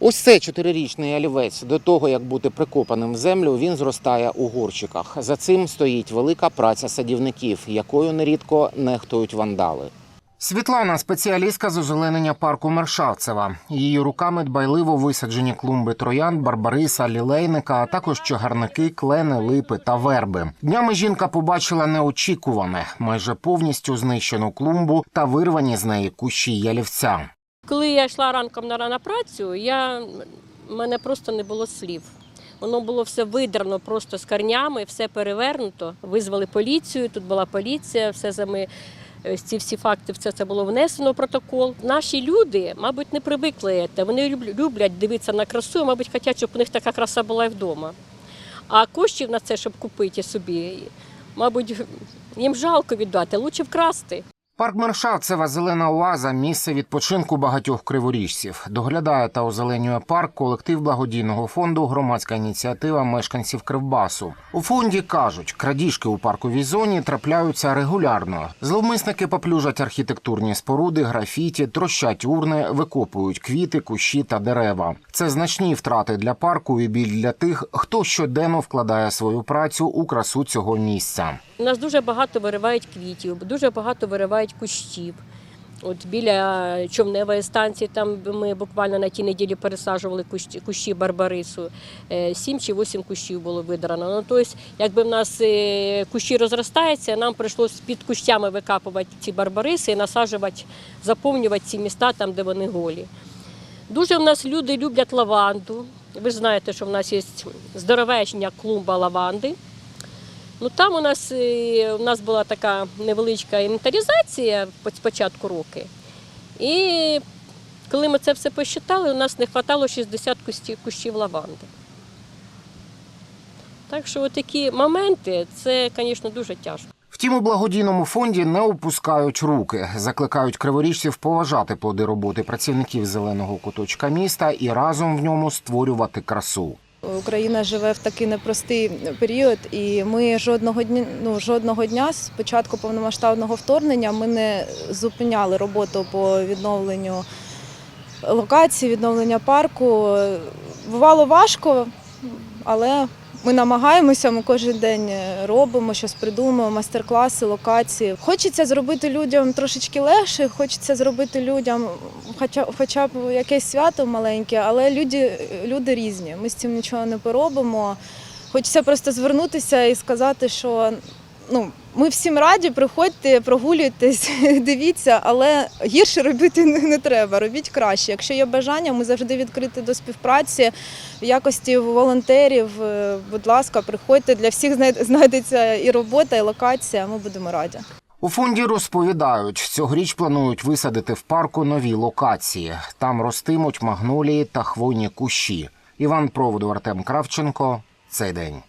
Ось цей чотирирічний олівець до того, як бути прикопаним в землю, він зростає у горщиках. За цим стоїть велика праця садівників, якою нерідко нехтують вандали. Світлана спеціалістка з озеленення парку Мершавцева. Її руками дбайливо висаджені клумби троянд, барбариса, лілейника, а також чагарники, клени, липи та верби. Днями жінка побачила неочікуване, майже повністю знищену клумбу та вирвані з неї кущі ялівця. Коли я йшла ранком на, на працю, я, мене просто не було слів. Воно було все видрано просто з корнями, все перевернуто. Визвали поліцію, тут була поліція, все за ми. Ці всі факти, все це було внесено в протокол. Наші люди, мабуть, не привикли це. Вони люблять дивитися на красу, мабуть, хочуть, щоб у них така краса була і вдома. А коштів на це, щоб купити собі, мабуть, їм жалко віддати, лучше вкрасти. Парк Мершавцева зелена оаза місце відпочинку багатьох криворіжців. Доглядає та озеленює парк колектив благодійного фонду Громадська ініціатива мешканців Кривбасу. У фонді кажуть, крадіжки у парковій зоні трапляються регулярно. Зловмисники поплюжать архітектурні споруди, графіті, трощать урни, викопують квіти, кущі та дерева. Це значні втрати для парку і біль для тих, хто щоденно вкладає свою працю у красу цього місця. У нас дуже багато виривають квітів, дуже багато виривають кущів. От біля човневої станції, там ми буквально на тій неділі пересаджували кущі, кущі барбарису. Е, Сім чи вісім кущів було видрано. Ну, тобто, якби в нас е, кущі розростаються, нам прийшлося під кущами викапувати ці барбариси і насаджувати, заповнювати ці міста там, де вони голі. Дуже в нас люди люблять лаванду. Ви знаєте, що в нас є здоровечня клумба лаванди. Ну там у нас, е, у нас була така невеличка інвентаризація по- з початку року. І коли ми це все посчитали, у нас не вистачало 60 кустів, кущів лаванди. Так що такі моменти, це, звісно, дуже тяжко. Втім, у благодійному фонді не опускають руки, закликають криворіжців поважати плоди роботи працівників зеленого куточка міста і разом в ньому створювати красу. Україна живе в такий непростий період, і ми жодного дня, ну, жодного дня з початку повномасштабного вторгнення ми не зупиняли роботу по відновленню локації, відновлення парку. Бувало важко, але ми намагаємося, ми кожен день робимо, щось придумуємо, майстер-класи, локації. Хочеться зробити людям трошечки легше, хочеться зробити людям хоча, хоча б якесь свято маленьке, але люди, люди різні. Ми з цим нічого не поробимо. Хочеться просто звернутися і сказати, що ну, ми всім раді, приходьте, прогулюйтесь, дивіться, але гірше робити не, треба. Робіть краще. Якщо є бажання, ми завжди відкриті до співпраці в якості волонтерів. Е, Будь ласка, приходьте. Для всіх знайдеться і робота, і локація. Ми будемо раді. У фонді розповідають, цьогоріч планують висадити в парку нові локації. Там ростимуть магнолії та хвойні кущі. Іван Проводу, Артем Кравченко. Цей день.